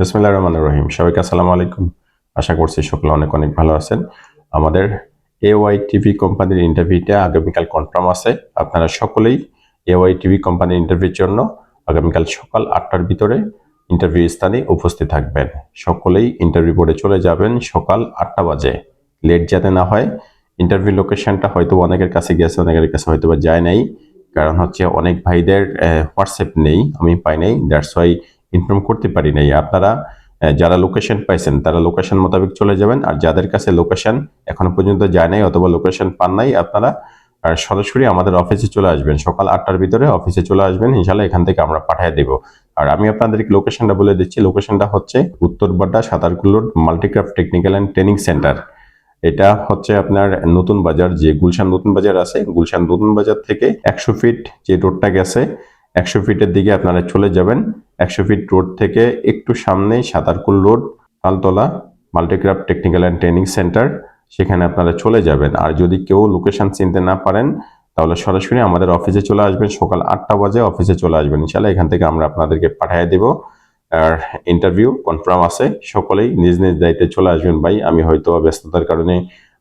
বিসমিল্লাহ রহমান রহিম। সবাইকে আসসালামু আলাইকুম। আশা করছি সকলে অনেক অনেক ভালো আছেন। আমাদের এ ওয়াই টিভি কোম্পানির ইন্টারভিউটা আগামীকাল কনফার্ম আছে। আপনারা সকলেই এ ওয়াই টিভি কোম্পানির ইন্টারভিউর জন্য আগামীকাল সকাল আটটার ভিতরে ইন্টারভিউ স্থানে উপস্থিত থাকবেন। সকলেই ইন্টারভিউ বোর্ডে চলে যাবেন সকাল আটটা বাজে। লেট যাতে না হয় ইন্টারভিউ লোকেশনটা হয়তো অনেকের কাছে গেছে, অনেকের কাছে হয়তো বা যায় নাই। কারণ হচ্ছে অনেক ভাইদের হোয়াটসঅ্যাপ নেই, আমি পাই নাই। দ্যাটস ওয়াই ইনফর্ম করতে পারি নাই। আপনারা যারা লোকেশন পাইছেন, তারা লোকেশন মোতাবেক চলে যাবেন। আর যাদের কাছে লোকেশন এখনও পর্যন্ত যায় নাই অথবা লোকেশন পান নাই, আপনারা সরাসরি আমাদের অফিসে চলে আসবেন। সকাল আটটার ভিতরে অফিসে চলে আসবেন। ইনশাল্লাহ এখান থেকে আমরা পাঠিয়ে দেব। আর আমি আপনাদেরকে লোকেশনটা বলে দিচ্ছি। লোকেশনটা হচ্ছে Uttar Badda সাঁতারকুলোর multicraft technical and training centre এটা হচ্ছে আপনার নতুন বাজার, যে গুলশান নতুন বাজার আছে। গুলশান নতুন বাজার থেকে একশো ফিট যে রোডটা গেছে একশো ফিটের দিকে আপনারা চলে যাবেন। একশো ফিট রোড থেকে একটু সামনেই Satarkul road Taltala multicraft technical and training centre, সেখানে আপনারা চলে যাবেন। আর যদি কেউ লোকেশন চিনতে না পারেন, তাহলে সরাসরি আমাদের অফিসে চলে আসবেন। সকাল আটটা বাজে অফিসে চলে আসবেন। ইনশাল্লাহ এখান থেকে আমরা আপনাদেরকে পাঠিয়ে দেব। আর ইন্টারভিউ কনফার্ম আছে। সকলেই নিজ নিজ দায়িত্বে চলে আসবেন ভাই। আমি হয়তো ব্যস্ততার কারণে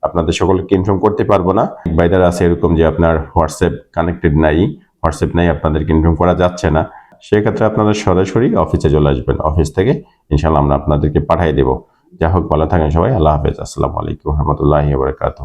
আপনাদের সকলকে ইনফর্ম করতে পারব না। বাইদার আছে এরকম যে আপনার হোয়াটসঅ্যাপ কানেক্টেড নাই। হোয়াটসঅ্যাপ নেই, আপনাদেরকে ইনফর্ম করা যাচ্ছে না। সেক্ষেত্রে আপনারা সরাসরি অফিসে চলে আসবেন। অফিস থেকে ইনশাল্লাহ আমরা আপনাদেরকে পাঠিয়ে দেবো। যা হোক, ভালো থাকেন সবাই। আল্লাহ হাফেজ। আসসালামু আলাইকুম রহমতুল্লাহি বারকাত